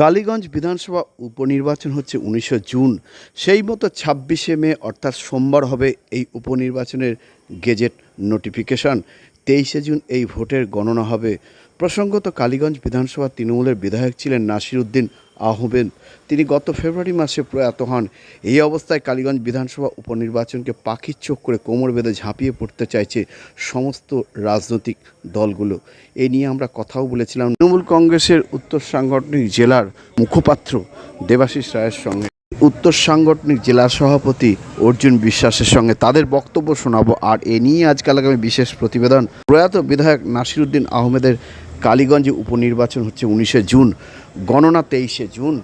কালীগঞ্জ বিধানসভা উপনির্বাচন হচ্ছে উনিশে জুন। সেই মতো ছাব্বিশে মে, অর্থাৎ সোমবার হবে এই উপনির্বাচনের গেজেট নোটিফিকেশন। তেইশে জুন এই ভোটের গণনা হবে। প্রসঙ্গত কালীগঞ্জ বিধানসভা তৃণমূলের বিধায়ক ছিলেন নাসির উদ্দিন আহমেদ তিনি গত ফেব্রুয়ারি মাসে প্রয়াত হন। এই অবস্থায় কালীগঞ্জ বিধানসভা উপনির্বাচনকে পাখির চোখ করে কোমর বেঁধে ঝাঁপিয়ে পড়তে চাইছে সমস্ত রাজনৈতিক দলগুলো। এ নিয়ে আমরা কথাও বলেছিলাম। তৃণমূল কংগ্রেসের উত্তর সাংগঠনিক জেলার মুখপাত্র দেবাশিস রায়ের সঙ্গে। উত্তর সাংগঠনিক জেলা সভাপতি অর্জুন বিশ্বাসের সঙ্গে তাদের বক্তব্য শোনাবো। আর এ নিয়ে আজকাল আগামী বিশেষ প্রতিবেদন। প্রয়াত বিধায়ক নাসিরুদ্দিন আহমেদের কালীগঞ্জে উপনির্বাচন হচ্ছে উনিশে জুন, গণনা তেইশে জুন।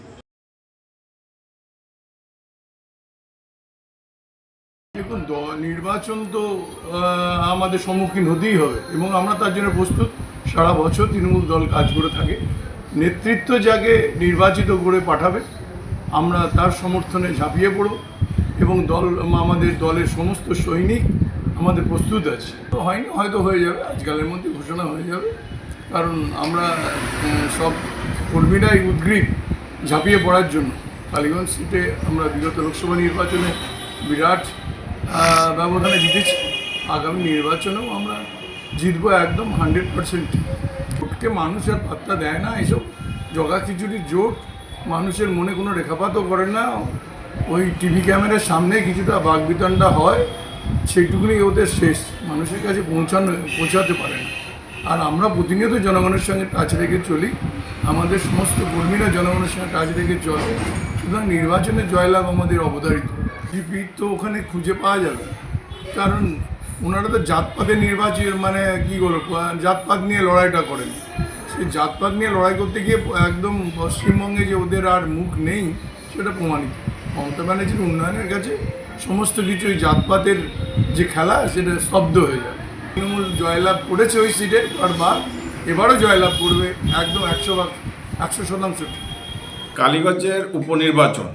দেখুন নির্বাচন তো আমাদের সম্মুখীন হতেই হবে এবং আমরা তার জন্য প্রস্তুত। সারা বছর তৃণমূল দল কাজ করে থাকে। নেতৃত্ব যাকে নির্বাচিত করে পাঠাবে, আমরা তার সমর্থনে ঝাঁপিয়ে পড়ব এবং দল, আমাদের দলের সমস্ত সৈনিক আমাদের প্রস্তুত আছে। হয়নি, হয়তো হয়ে যাবে, আজকালের মধ্যে ঘোষণা হয়ে যাবে। কারণ আমরা সব কর্মীরাই উদ্গ্রীব ঝাঁপিয়ে পড়ার জন্য। কালীগঞ্জ সিটে আমরা বিগত লোকসভা নির্বাচনে বিরাট ব্যবধানে জিতেছি। আগামী নির্বাচনেও আমরা জিতবো একদম হান্ড্রেড পার্সেন্ট। ভোটকে মানুষ আর পাত্তা দেয় না এসব। জগা খিচুড়ির জোট, মানুষের মনে কোনো রেখাপাতও করে না। ওই টিভি ক্যামেরার সামনে কিছুটা বাগবিতণ্ডা হয়, সেইটুকুনি ওদের শেষ। মানুষের কাছে পৌঁছানো, পৌঁছাতে পারে না। আর আমরা প্রতিনিয়ত জনগণের সঙ্গে টাচ রেখে চলি। আমাদের সমস্ত কর্মীরা জনগণের সঙ্গে টাচ রেখে চলে। সুতরাং নির্বাচনে জয়লাভ আমাদের অবধারিত। জিপি তো ওখানে খুঁজে পাওয়া যাবে। কারণ ওনারা তো জাতপাতে নির্বাচন মানে কী বলব, জাতপাত নিয়ে লড়াইটা করেন। সেই জাতপাত নিয়ে লড়াই করতে গিয়ে একদম পশ্চিমবঙ্গে যে ওদের আর মুখ নেই, সেটা প্রমাণিত। মমতা ব্যানার্জির উন্নয়নের কাছে সমস্ত কিছু জাতপাতের যে খেলা, সেটা স্তব্ধ হয়ে যায়। তৃণমূল জয়লাভ করেছে ওই সিটে বারবার এবারও জয়লাভ করবে একদম একশো ভাগ, একশো শতাংশ। কালীগঞ্জের উপনির্বাচন,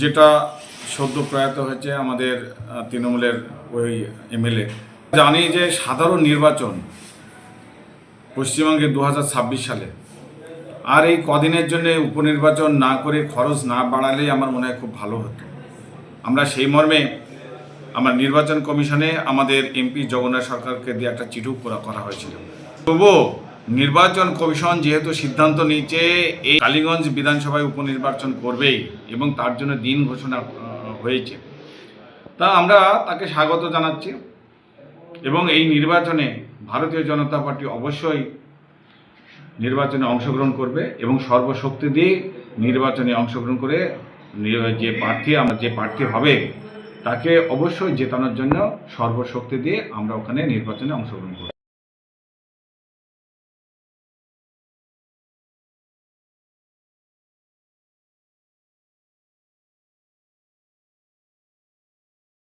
যেটা সদ্য প্রয়াত হয়েছে আমাদের তৃণমূলের ওই এমএলএ। জানি যে সাধারণ নির্বাচন পশ্চিমবঙ্গে দু হাজার ছাব্বিশ সালে। আর এই কদিনের জন্য উপনির্বাচন না করে খরচ না বাড়ালেই আমার মনে হয় খুব ভালো হতো। আমরা সেই মর্মে আমার নির্বাচন কমিশনে আমাদের এমপি জগন্নাথ সরকারকে দিয়ে একটা করা করা হয়েছিল। তবুও নির্বাচন কমিশন যেহেতু সিদ্ধান্ত নিয়েছে, এই কালীগঞ্জ বিধানসভায় উপনির্বাচন করবেই এবং তার জন্য দিন ঘোষণা হয়েছে। তা আমরা তাকে স্বাগত জানাচ্ছি এবং এই নির্বাচনে ভারতীয় জনতা পার্টি অবশ্যই নির্বাচনে অংশগ্রহণ করবে এবং সর্বশক্তি দিয়ে নির্বাচনে অংশগ্রহণ করে যে প্রার্থী, আমরা যে প্রার্থী হবে তাকে অবশ্যই জেতানোর জন্য সর্বশক্তি দিয়ে আমরা ওখানে নির্বাচনে অংশগ্রহণ করব।